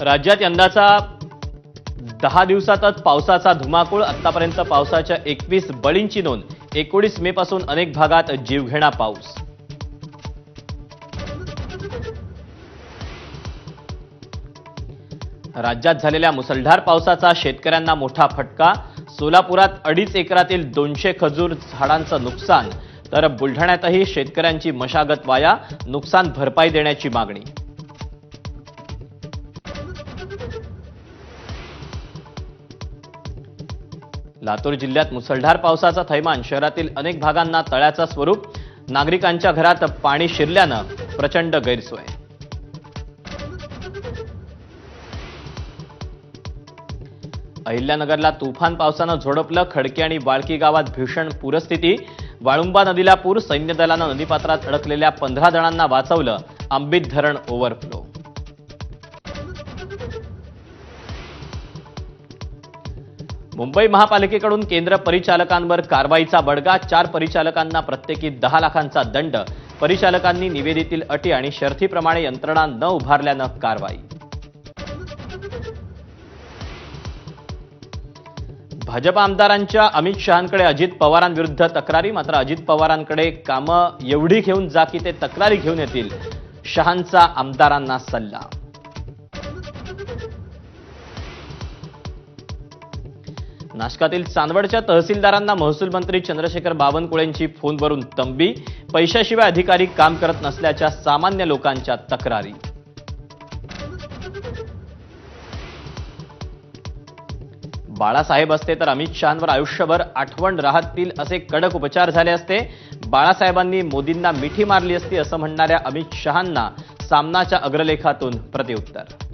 राज्यात यंदाचा दहा दिवसातच पावसाचा धुमाकूळ आतापर्यंत पावसाच्या एकवीस बळींची नोंद. एकोणीस मे पासून अनेक भागात जीवघेणा पाऊस. राज्यात झालेल्या मुसळधार पावसाचा शेतकऱ्यांना मोठा फटका. सोलापुरात अडीच एकरातील दोनशे खजूर झाडांचं नुकसान. तर बुलढाण्यातही शेतकऱ्यांची मशागत वाया. नुकसान भरपाई देण्याची मागणी. लातूर जिल्ह्यात मुसळधार पावसाचा थैमान शहरातील अनेक भागांना तळ्याचा स्वरूप नागरिकांच्या घरात पाणी शिरल्यानं प्रचंड गैरसोय. अहिल्यानगरला तुफान पावसानं झोडपलं खडकी आणि बाळकी गावात भीषण पूरस्थिती. वाळुंबा नदीला पूर सैन्य दलानं नदीपात्रात अडकलेल्या पंधरा जणांना वाचवलं आंबित धरण ओव्हरफ्लो. मुंबई महापालिकेकडून केंद्र परिचालकांवर कारवाईचा बडगा चार परिचालकांना प्रत्येकी दहा लाखांचा दंड. परिचालकांनी निवेदितील अटी आणि शर्थीप्रमाणे यंत्रणा न उभारल्यानं कारवाई. भाजप आमदारांच्या अमित शहांकडे अजित पवारांविरुद्ध तक्रारी मात्र अजित पवारांकडे कामं एवढी घेऊन जा की ते तक्रारी घेऊन येतील शहांचा आमदारांना सल्ला. नाशकातील चांदवडच्या तहसीलदारांना महसूल मंत्री चंद्रशेखर बावनकुळेंची फोनवरून तंबी पैशाशिवाय अधिकारी काम करत नसल्याच्या सामान्य लोकांच्या तक्रारी. बाळासाहेब असते तर अमित शहांवर आयुष्यभर आठवण राहतील असे कडक उपचार झाले असते. बाळासाहेबांनी मोदींना मिठी मारली असती असं म्हणणाऱ्या अमित शहांना सामनाच्या अग्रलेखातून प्रतिउत्तर